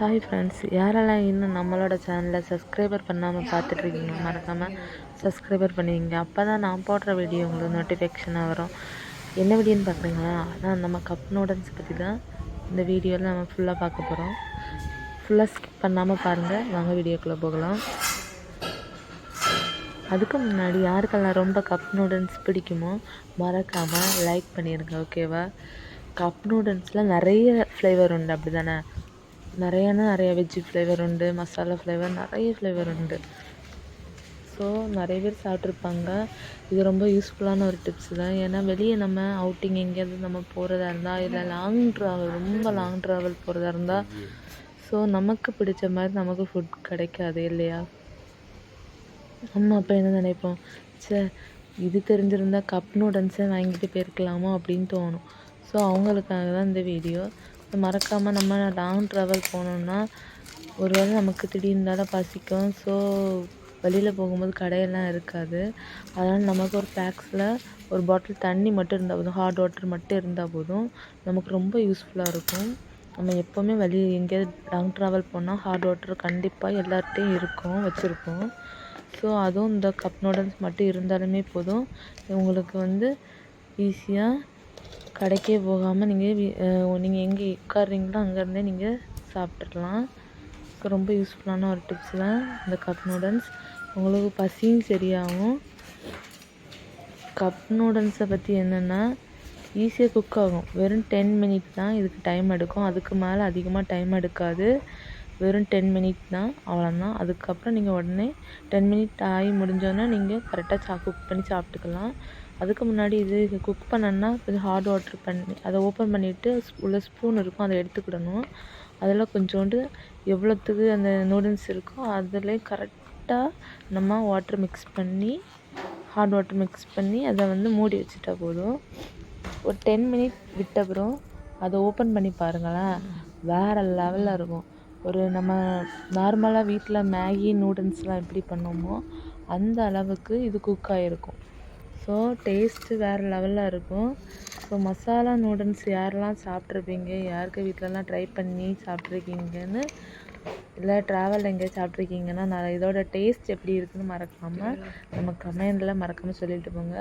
Hi friends யாரெல்லாம் இன்னும் நம்மளோட சேனலை சப்ஸ்கிரைபர் பண்ணாமல் பார்த்துட்ருக்கீங்க மறக்காமல் சப்ஸ்கிரைபர் பண்ணுவீங்க அப்போ தான் நான் போடுற வீடியோ உங்களுக்கு நோட்டிஃபிகேஷனாக வரும். என்ன வீடியோன்னு பார்க்குறீங்களா? நான் நம்ம கப் நூடல்ஸ் பற்றி தான் இந்த வீடியோவில் நம்ம ஃபுல்லாக பார்க்க போகிறோம் ஃபுல்லாக ஸ்கிப் பண்ணாமல் பாருங்கள் வாங்க வீடியோக்குள்ளே போகலாம். அதுக்கு முன்னாடி யாருக்கெல்லாம் ரொம்ப கப் நூடுல்ஸ் பிடிக்குமோ மறக்காமல் லைக் பண்ணிடுங்க ஓகேவா கப் நூடுல்ஸில் நிறைய ஃப்ளேவர் உண்டு அப்படி தானே நிறையானா நிறைய வெஜ்ஜு ஃப்ளேவர் உண்டு மசாலா ஃப்ளேவர் நிறைய ஃப்ளேவர் உண்டு. ஸோ நிறைய பேர் சாப்பிட்ருப்பாங்க இது ரொம்ப யூஸ்ஃபுல்லான ஒரு டிப்ஸ் தான். ஏன்னா வெளியே நம்ம அவுட்டிங் எங்கேயாவது நம்ம போகிறதா இருந்தால் இல்லை லாங் ட்ராவல் ரொம்ப லாங் ட்ராவல் போகிறதா இருந்தால் ஸோ நமக்கு பிடிச்ச மாதிரி நமக்கு ஃபுட் கிடைக்காது இல்லையா? நம்ம அப்போ என்ன நினைப்போம்? ச்சே இது தெரிஞ்சிருந்தால் கப் நூடல்ஸே வாங்கிட்டு போயிருக்கலாமோ அப்படின்னு தோணும். ஸோ அவங்களுக்காக தான் இந்த வீடியோ மறக்காமல் நம்ம லாங் ட்ராவல் போனோம்னா ஒரு வேளை நமக்கு திடீர்னு பசிக்கும். ஸோ வெளியில் போகும்போது கடையெல்லாம் இருக்காது. அதனால் நமக்கு ஒரு பேக்ஸில் ஒரு பாட்டில் தண்ணி மட்டும் இருந்தால் போதும். ஹாட் வாட்டர் மட்டும் இருந்தால் போதும். நமக்கு ரொம்ப யூஸ்ஃபுல்லாக இருக்கும். நம்ம எப்போவுமே வெளியே எங்கேயாவது லாங் ட்ராவல் போனால் ஹாட் வாட்டர் கண்டிப்பாக எல்லார்ட்டையும் இருக்கும் வச்சுருப்போம். ஸோ அதுவும் இந்த கப் நூடுல்ஸ் மட்டும் இருந்தாலுமே போதும். உங்களுக்கு வந்து ஈஸியாக கடைக்கே போகாமல் நீங்கள் நீங்கள் எங்கே உட்கார்றீங்களோ அங்கேருந்தே நீங்கள் சாப்பிட்றலாம் ரொம்ப யூஸ்ஃபுல்லான ஒரு டிப்ஸ் தான் இந்த கப் நூடுல்ஸ் உங்களுக்கு பசியும் சரியாகும். கப் நூடுல்ஸை பற்றி என்னென்னா ஈஸியாக குக் ஆகும். வெறும் டென் மினிட் தான் இதுக்கு டைம் எடுக்கும். அதுக்கு மேலே அதிகமாக டைம் எடுக்காது. வெறும் டென் மினிட் தான். அவ்வளோதான் அதுக்கப்புறம் நீங்கள் உடனே டென் மினிட் ஆகி முடிஞ்சோடனே நீங்கள் கரெக்டாக சா குக் பண்ணி சாப்பிட்டுக்கலாம். அதுக்கு முன்னாடி இது குக் பண்ணனா கொஞ்சம் ஹாட் வாட்டர் பண்ணி அதை ஓப்பன் பண்ணிவிட்டு உள்ள ஸ்பூன் இருக்கும் அதை எடுத்துக்கிடணும். அதில் கொஞ்சோண்டு எவ்வளோத்துக்கு அந்த நூடுல்ஸ் இருக்கோ அதில் கரெக்டாக நம்ம வாட்டர் மிக்ஸ் பண்ணி ஹாட் வாட்டர் மிக்ஸ் பண்ணி அதை வந்து மூடி வச்சுட்டா போதும். ஒரு டென் மினிட் விட்ட அப்புறம் அதை ஓப்பன் பண்ணி பாருங்களேன். வேறு லெவலில் இருக்கும். ஒரு நம்ம நார்மலாக வீட்டில் மேகி நூடுல்ஸ்லாம் எப்படி பண்ணுவோமோ அந்த அளவுக்கு இது குக் ஆகிருக்கும் ஸோ டேஸ்ட்டு வேறு லெவலில் இருக்கும். ஸோ மசாலா நூடுல்ஸ் யாரெல்லாம் சாப்பிட்ருப்பீங்க யாருக்கு வீட்டிலலாம் ட்ரை பண்ணி சாப்பிட்ருக்கீங்கன்னு இல்லை ட்ராவல் எங்கேயாவது சாப்பிட்ருக்கீங்கன்னா நான் இதோட டேஸ்ட் எப்படி இருக்குதுன்னு மறக்காமல் நம்ம கமெண்டில் மறக்காமல் சொல்லிட்டு போங்க.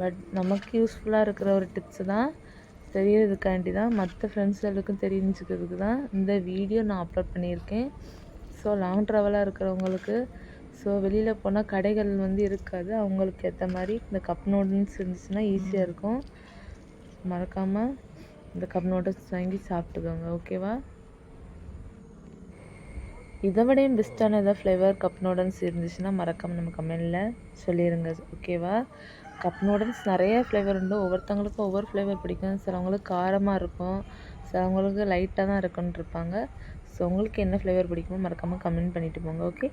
பட் நமக்கு யூஸ்ஃபுல்லாக இருக்கிற ஒரு டிப்ஸு தான் தெரியறதுக்காண்டி தான் மற்ற ஃப்ரெண்ட்ஸுகளுக்கும் தெரிஞ்சுக்கிறதுக்கு தான் இந்த வீடியோ நான் அப்லோட் பண்ணியிருக்கேன். ஸோ லாங் ட்ராவலாக இருக்கிறவங்களுக்கு ஸோ வெளியில் போனால் கடைகள் வந்து இருக்காது. அவங்களுக்கு ஏற்ற மாதிரி இந்த கப் நூடுல்ஸ் இருந்துச்சுன்னா ஈஸியாக இருக்கும். மறக்காமல் இந்த கப் நூடுல்ஸ் வாங்கி சாப்பிட்டுக்கோங்க ஓகேவா இதை விடையும் பெஸ்ட்டான ஏதாவது ஃப்ளேவர் கப் நூடல்ஸ் இருந்துச்சுன்னா மறக்காமல் நம்ம கமெண்டில் சொல்லிடுங்க ஓகேவா கப் நூடுல்ஸ் நிறைய ஃப்ளேவர் உண்டு. ஒவ்வொருத்தவங்களுக்கும் ஒவ்வொரு ஃப்ளேவர் பிடிக்கும். சிலவங்களுக்கு காரமாக இருக்கும். சிலவங்களுக்கு லைட்டாக தான் இருக்குன்னு இருப்பாங்க. ஸோ உங்களுக்கு என்ன ஃப்ளேவர் பிடிக்குமோ மறக்காமல் கமெண்ட் பண்ணிவிட்டு போங்க ஓகே